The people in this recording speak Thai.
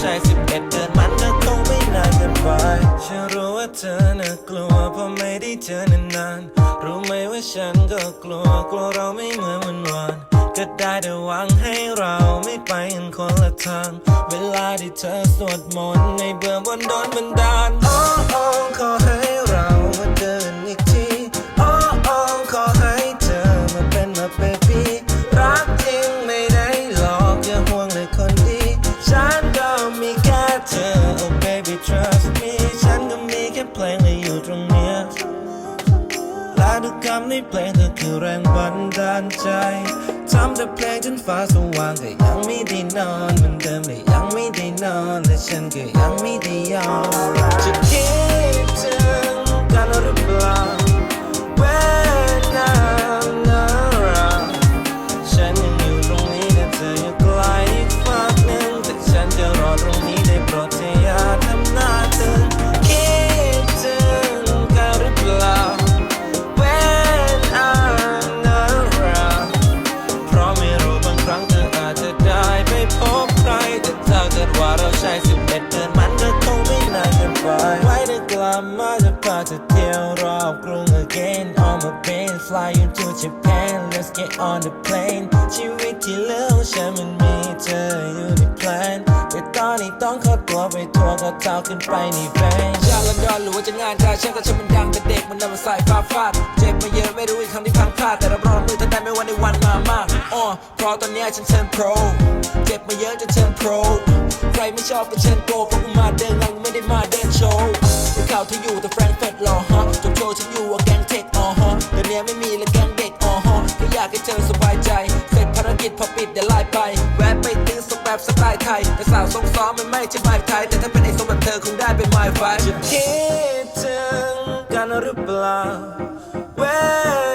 ชายสิบเอ็ดเดือนมันก็คงไม่นานเกินไปฉันรู้ว่าเธอน่ะกลัวเพราะไม่ได้เจอนานๆรู้ไหมว่าฉันก็กลัวกลัวเราไม่เหมือนวันวานก็ได้แต่หวังให้เราไม่ไปกันคนละทาง เวลาที่เธอสวดมนต์ในเบื้องบนโดนบันดาล oh, oh ขอให้เรา มีแค่เธอ oh baby trust me ฉันก็มีแค่เพลงและอยู่ตรงเนี้ยและทุกคำในเพลงเธอคือแรงบันดาลใจทำแต่เพลงจนฟ้าสว่างแต่ยังไม่ได้นอนเหมือนเดิมแต่ยังไม่ได้นอนและฉันก็ยังไม่ได้ยอมจะคิด Japan let's get on the plane ชีวิตที่เหลือของฉันมันมีเธออยู่ในแพลนแต่ตอนนี้ต้องขอตัวไปทัวร์ก็เท้าขึ้นไปในแบงยากลอนดอนหรือว่าจะงานการเช่นก็ฉันมันดังแต่เด็กมันนำมาใส่ฟ้าฟาดเจ็บมาเยอะไม่รู้อีกคำที่พังพลาดแต่รับรองมือทันใดไม่วันในวันมามากอ๋อเพราะตอนนี้ฉันเชิญโปรเจ็บมาเยอะจนเชิญโปรใครไม่ชอบก็เชิญโปรเพราะกูมาเดินงานไม่ได้มาเดินโชว์ข่าวที่อยู่แต่ อยากให้เธอสบายใจ เสร็จภารกิจพอปิดเดี๋ยวไล่ไป แวะไปตื้อสแบบสไตล์ไทย แต่สาวทรงซ้อมมันไม่ใช่ไม้ไทย แต่ถ้าเป็นไอ้ทรงแบบเธอคงได้เป็นไม้ไฟคิดถึงกันหรือเปล่า When